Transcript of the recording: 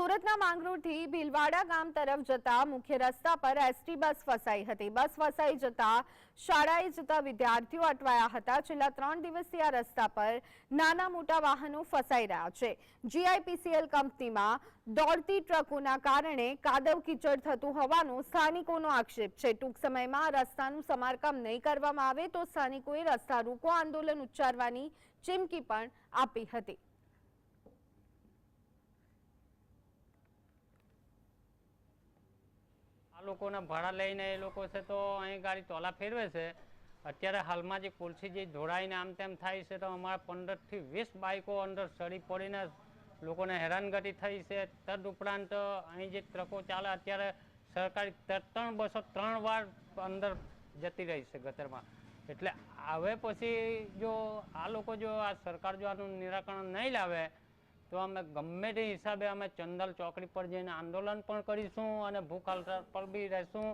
સુરતના માંગરોળથી ભીલવાડા ગામ તરફ જતા મુખ્ય રસ્તા પર એસટી બસ ફસાઈ હતી. બસ ફસાઈ જતા શાળાએ જતા વિદ્યાર્થીઓ અટવાયા હતા. છેલ્લા ત્રણ દિવસથી આ રસ્તા પર નાના મોટા વાહનો ફસાઈ રહ્યા છે. જીઆઈપીસીએલ કંપનીમાં દોડતી ટ્રકોના કારણે કાદવ કીચડ થતું હોવાનો સ્થાનિકોનો આક્ષેપ છે. ટૂંક સમયમાં રસ્તાનું સમારકામ નહીં કરવામાં આવે તો સ્થાનિકોએ રસ્તા રોકો, આંદોલન ઉચ્ચારવાની ચીમકી પણ આપી હતી. આ લોકોના ભાડા લઈને એ લોકો છે તો અહીં ગાડી તોલા ફેરવે છે. અત્યારે હાલમાં જે કુલસી જે ધોળાઈને આમ તેમ થાય છે તો અમારા પંદરથી વીસ બાઇકો અંદર સડી પડીને લોકોને હેરાનગતિ થઈ છે. તદ ઉપરાંત અહીં જે ટ્રકો ચાલે અત્યારે સરકારી ત્રણ બસો ત્રણ વાર અંદર જતી રહી છે ગતરમાં એટલે હવે પછી જો આ લોકો જો આ સરકાર જો આનું નિરાકરણ નહીં લાવે તો અમે ગમે તે હિસાબે અમે ચંદલ ચોકડી પર જઈને આંદોલન પણ કરીશું અને ભૂખ હડતાળ પર બી રહેશું.